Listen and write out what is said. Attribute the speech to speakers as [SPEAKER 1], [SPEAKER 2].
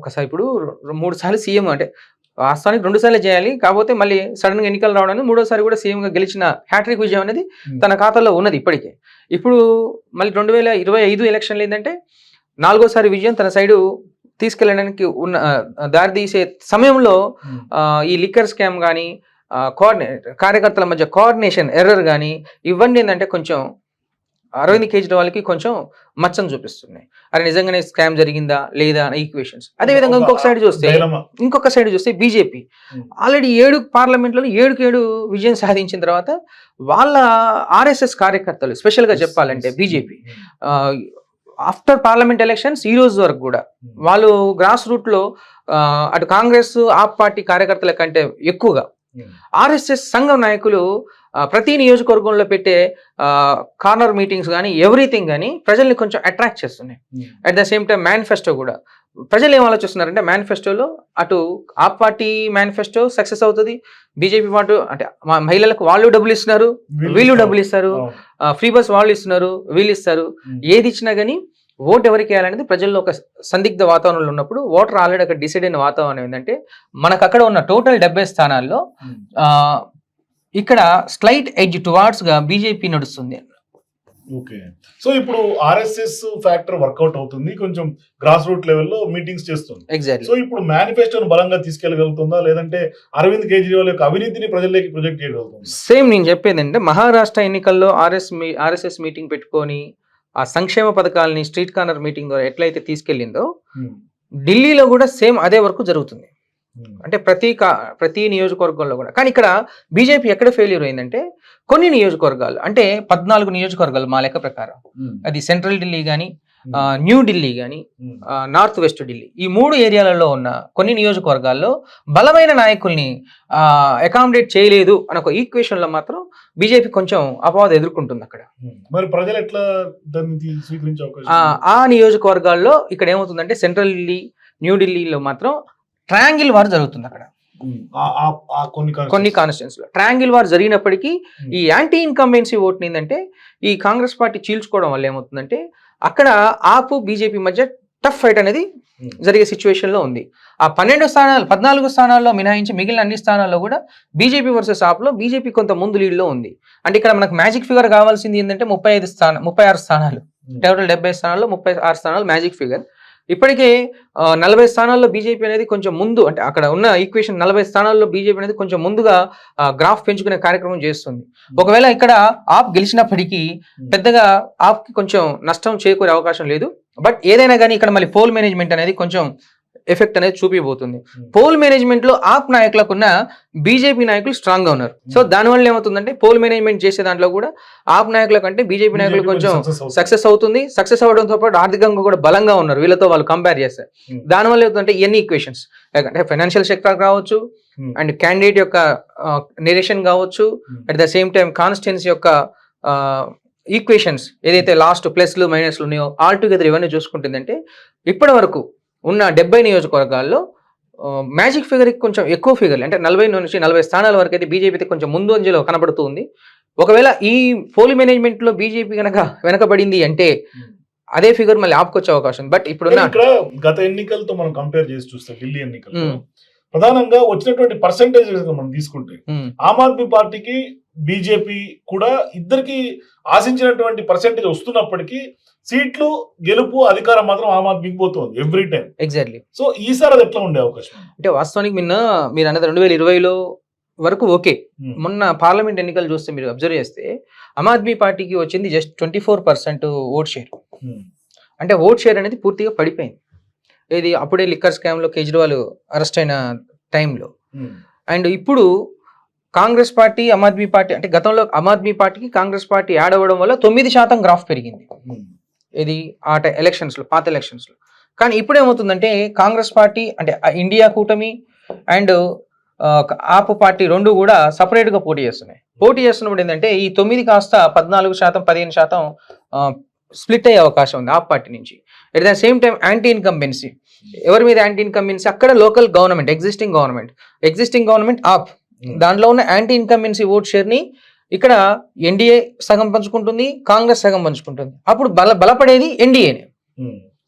[SPEAKER 1] ఒకసారి ఇప్పుడు మూడు సార్లు సీఎం అంటే వాస్తవానికి రెండు సార్లు చేయాలి కాకపోతే మళ్ళీ సడన్గా ఎన్నికలు రావడానికి మూడోసారి కూడా సీఎం గా గెలిచిన హ్యాట్రిక్ విజయం అనేది తన ఖాతాలో ఉన్నది ఇప్పటికే. ఇప్పుడు మళ్ళీ రెండు వేల ఇరవై ఐదు ఎలక్షన్లు ఏంటంటే నాలుగోసారి విజయం తన సైడు తీసుకెళ్ళడానికి ఉన్న దారి తీసే సమయంలో ఈ లిక్కర్ స్కామ్ కానీ కోఆర్డినే కార్యకర్తల మధ్య కోఆర్డినేషన్ ఎర్రర్ కానీ ఇవన్నీ ఏంటంటే కొంచెం అరవింద్ కేజ్రీవాల్కి కొంచెం మచ్చను చూపిస్తున్నాయి అది నిజంగానే స్కామ్ జరిగిందా లేదా అనే ఈక్వేషన్స్ అదే విధంగా ఇంకొక సైడ్ చూస్తే. ఇంకొక సైడ్ చూస్తే బీజేపీ
[SPEAKER 2] Hmm.
[SPEAKER 1] ఆల్రెడీ ఏడు పార్లమెంట్లో ఏడుకి ఏడు విజయం సాధించిన తర్వాత వాళ్ళ ఆర్ఎస్ఎస్ కార్యకర్తలు స్పెషల్గా
[SPEAKER 2] Yes,
[SPEAKER 1] చెప్పాలంటే. బీజేపీ ఆఫ్టర్ పార్లమెంట్ ఎలక్షన్స్ ఈ రోజు వరకు కూడా
[SPEAKER 2] Hmm.
[SPEAKER 1] వాళ్ళు గ్రాస్ రూట్లో ఆ, అటు కాంగ్రెస్ ఆప్ పార్టీ కార్యకర్తల కంటే ఎక్కువగా
[SPEAKER 2] Hmm.
[SPEAKER 1] ఆర్ఎస్ఎస్ సంఘం నాయకులు ఆ, ప్రతి నియోజకవర్గంలో పెట్టే కార్నర్ మీటింగ్స్ కానీ ఎవ్రీథింగ్ కానీ ప్రజల్ని కొంచెం అట్రాక్ట్ చేస్తున్నాయి
[SPEAKER 2] Hmm.
[SPEAKER 1] At the same time manifesto కూడా ప్రజలు ఏం ఆలోచిస్తున్నారంటే మేనిఫెస్టోలో అటు ఆప్ పార్టీ మేనిఫెస్టో సక్సెస్ అవుతుంది బీజేపీ పార్టీ అంటే మా మహిళలకు వాళ్ళు డబ్బులు ఇస్తున్నారు వీళ్ళు డబ్బులు ఇస్తారు. ఫ్రీ బస్ వాళ్ళు ఇస్తున్నారు వీళ్ళు ఇస్తారు
[SPEAKER 2] Hmm.
[SPEAKER 1] ఏది ఇచ్చినా కానీ ఓట్ ఎవరికి వేయాలనేది ప్రజల్లో ఒక సందిగ్ధ వాతావరణంలో ఉన్నప్పుడు ఓటర్ ఆల్రెడీ అక్కడ డిసైడ్ అయిన వాతావరణం ఏంటంటే మనకు అక్కడ ఉన్న టోటల్ డెబ్బై స్థానాల్లో
[SPEAKER 2] Hmm.
[SPEAKER 1] ఇక్కడ స్లైట్ ఎడ్జ్ టువార్డ్స్గా బీజేపీ నడుస్తుంది.
[SPEAKER 2] ఓకే. సో ఇప్పుడు ఆర్ఎస్ఎస్ ఫ్యాక్టర్ వర్కౌట్ అవుతుంది కొంచెం గ్రాస్ రూట్ లెవెల్లో మీటింగ్స్ చేస్తుంది. సో
[SPEAKER 1] ఎగ్జాక్ట్లీ
[SPEAKER 2] ఇప్పుడు మేనిఫెస్టోను బలంగా తీసుకెళ్ళగలుగుతుందా లేదంటే అరవింద్ కేజ్రీవాల్ యొక్క అవినీతిని ప్రజల్లోకి ప్రొజెక్ట్ చేయగలుగుతుందా?
[SPEAKER 1] సేమ్ నేను చెప్పేది అంటే మహారాష్ట్ర ఎన్నికల్లో ఆర్ఎస్ ఆర్ఎస్ఎస్ మీటింగ్ పెట్టుకొని ఆ సంక్షేమ పథకాలని స్ట్రీట్ కార్నర్ మీటింగ్ ద్వారా ఎట్లయితే తీసుకెళ్ళిందో
[SPEAKER 2] Hmm.
[SPEAKER 1] ఢిల్లీలో కూడా సేమ్ అదే వరకు జరుగుతుంది
[SPEAKER 2] Hmm.
[SPEAKER 1] అంటే ప్రతి ప్రతి నియోజకవర్గంలో కూడా కానీ ఇక్కడ బీజేపీ ఎక్కడ ఫెయిల్యూర్ అయిందంటే కొన్ని నియోజకవర్గాలు అంటే పద్నాలుగు నియోజకవర్గాలు మా లెక్క ప్రకారం
[SPEAKER 2] Hmm.
[SPEAKER 1] అది సెంట్రల్ ఢిల్లీ కానీ. న్యూ ఢిల్లీ కానీ. నార్త్ వెస్ట్ ఢిల్లీ ఈ మూడు ఏరియాలలో ఉన్న కొన్ని నియోజకవర్గాల్లో బలమైన నాయకుల్ని అకామిడేట్ చేయలేదు అనే ఒక ఈక్వేషన్లో మాత్రం బీజేపీ కొంచెం అపవాదం ఎదుర్కొంటుంది అక్కడ.
[SPEAKER 2] మరి ప్రజలు ఎట్లా
[SPEAKER 1] ఆ, నియోజకవర్గాల్లో ఇక్కడ ఏమవుతుందంటే సెంట్రల్ ఢిల్లీ న్యూ ఢిల్లీలో మాత్రం ట్రయాంగిల్ వార్ జరుగుతుంది అక్కడ
[SPEAKER 2] కొన్ని.
[SPEAKER 1] కాన్స్టిట్యూన్స్లో ట్రయాంగిల్ వార్ జరిగినప్పటికీ. ఈ యాంటీ ఇన్కంబెన్సీ ఓట్ ఏంటంటే ఈ కాంగ్రెస్ పార్టీ చీల్చుకోవడం వల్ల ఏమవుతుందంటే అక్కడ ఆపు బీజేపీ మధ్య టఫ్ ఫైట్ అనేది
[SPEAKER 2] Hmm.
[SPEAKER 1] జరిగే సిచ్యువేషన్లో ఉంది ఆ పన్నెండు స్థానాలు పద్నాలుగు స్థానాల్లో మినహాయించి మిగిలిన అన్ని స్థానాల్లో కూడా బీజేపీ వర్సెస్ ఆప్లో బీజేపీ కొంత ముందు లీడ్లో ఉంది అంటే ఇక్కడ మనకు మ్యాజిక్ ఫిగర్ కావాల్సింది ఏంటంటే ముప్పై ఐదు స్థానం ముప్పై ఆరు స్థానాలు
[SPEAKER 2] Hmm.
[SPEAKER 1] టోటల్ డెబ్బై స్థానాల్లో ముప్పై ఆరు స్థానాలు మ్యాజిక్ ఫిగర్ ఇప్పటికే నలభై స్థానాల్లో బీజేపీ అనేది కొంచెం ముందు అంటే అక్కడ ఉన్న ఈక్వేషన్ నలభై స్థానాల్లో బీజేపీ అనేది కొంచెం ముందుగా గ్రాఫ్ పెంచుకునే కార్యక్రమం చేస్తుంది. ఒకవేళ ఇక్కడ ఆప్ గెలిచినప్పటికీ పెద్దగా ఆప్కి కొంచెం నష్టం చేకూరే అవకాశం లేదు. బట్ ఏదైనా కానీ ఇక్కడ మళ్ళీ పోల్ మేనేజ్మెంట్ అనేది కొంచెం ఎఫెక్ట్ అనేది చూపిపోతుంది
[SPEAKER 2] Hmm.
[SPEAKER 1] పోల్ మేనేజ్మెంట్లో ఆప్ నాయకులకు ఉన్న బీజేపీ నాయకులు స్ట్రాంగ్గా ఉన్నారు సో దానివల్ల ఏమవుతుందంటే పోల్ మేనేజ్మెంట్ చేసే దాంట్లో కూడా ఆప్ నాయకుల కంటే బీజేపీ నాయకులు కొంచెం. సక్సెస్ అవుతుంది సక్సెస్ అవడంతో పాటు ఆర్థికంగా కూడా బలంగా ఉన్నారు వీళ్ళతో వాళ్ళు కంపేర్ చేస్తే
[SPEAKER 2] Hmm.
[SPEAKER 1] దానివల్ల ఏమవుతుందంటే ఎన్ని ఈక్వేషన్స్ అంటే ఫైనాన్షియల్ సెక్టర్ కావచ్చు
[SPEAKER 2] Hmm.
[SPEAKER 1] అండ్ క్యాండిడేట్ యొక్క నెరేషన్ కావచ్చు
[SPEAKER 2] Hmm.
[SPEAKER 1] At the same time constituency యొక్క ఈక్వేషన్స్ ఏదైతే లాస్ట్ ప్లస్లు మైనస్లు ఉన్నాయో ఆల్ టుగెదర్ ఇవన్నీ చూసుకుంటుందంటే ఇప్పటి వరకు ఉన్న డెబ్బై నియోజకవర్గాల్లో మ్యాజిక్ ఫిగర్ కొంచెం ఎక్కువ ఫిగర్ అంటే నలభై నుంచి నలభై స్థానాల వరకు అయితే బీజేపీ కొంచెం ముందు అంజలో కనబడుతుంది ఒకవేళ ఈ పోల్ మేనేజ్మెంట్లో బీజేపీ కనుక వెనకబడింది అంటే. అదే ఫిగర్ మళ్ళీ ఆపుకొచ్చే అవకాశం బట్ ఇప్పుడున్న
[SPEAKER 2] ఇక్కడ గత ఎన్నికలతో మనం కంపేర్ చేసి చూస్తే ఢిల్లీ ఎన్నికలు. ప్రధానంగా వచ్చినటువంటి పర్సంటేజ్ మనం తీసుకుంటే. ఆమ్ ఆద్మీ పార్టీకి బీజేపీ కూడా ఇద్దరికి ఆశించినటువంటి పర్సంటేజ్ వస్తున్నప్పటికీ సీట్లు గెలుపు అధికారం మాత్రం ఆమ్ ఆద్మీకి పోతుంది ఎవ్రీ టైం
[SPEAKER 1] ఎగ్జాక్ట్లీ
[SPEAKER 2] సో ఈసారి అది ఎట్లా ఉండే అవకాశం?
[SPEAKER 1] అంటే వాస్తవానికి నిన్న మీరు అన్నది రెండు వేల ఇరవైలో వరకు ఓకే
[SPEAKER 2] Hmm.
[SPEAKER 1] మొన్న పార్లమెంట్ ఎన్నికలు చూస్తే మీరు అబ్జర్వ్ చేస్తే ఆమ్ ఆద్మీ పార్టీకి వచ్చింది just twenty four percent vote share
[SPEAKER 2] Hmm.
[SPEAKER 1] అంటే ఓట్ షేర్ అనేది పూర్తిగా పడిపోయింది ఇది అప్పుడే లిక్కర్ స్కామ్లో కేజ్రీవాల్ అరెస్ట్ అయిన టైంలో
[SPEAKER 2] Hmm.
[SPEAKER 1] అండ్ ఇప్పుడు కాంగ్రెస్ పార్టీ ఆమ్ ఆద్మీ పార్టీ అంటే గతంలో ఆమ్ ఆద్మీ పార్టీకి కాంగ్రెస్ పార్టీ యాడ్ అవ్వడం వల్ల తొమ్మిది శాతం గ్రాఫ్ పెరిగింది. ఇది ఆ ఎలక్షన్స్లో పాత ఎలక్షన్స్లో కానీ ఇప్పుడు ఏమవుతుందంటే కాంగ్రెస్ పార్టీ అంటే ఇండియా కూటమి అండ్ ఆప్ పార్టీ రెండు కూడా సపరేట్గా పోటీ చేస్తున్నాయి. పోటీ చేస్తున్నప్పుడు ఏంటంటే ఈ తొమ్మిది కాస్త పద్నాలుగు శాతం పదిహేను శాతం స్ప్లిట్ అయ్యే అవకాశం ఉంది ఆప్ పార్టీ నుంచి. At the same time anti incumbency ఎవరి మీద యాంటీ ఇన్కంబెన్సీ అక్కడ local government existing government existing government AAP. దాంట్లో ఉన్న యాంటీ ఇన్కంబెన్సీ ఓట్ షేర్ని ఇక్కడ ఎన్డీఏ సగం పంచుకుంటుంది కాంగ్రెస్ సగం పంచుకుంటుంది. అప్పుడు బల బలపడేది ఎన్డీఏనే
[SPEAKER 2] Hmm.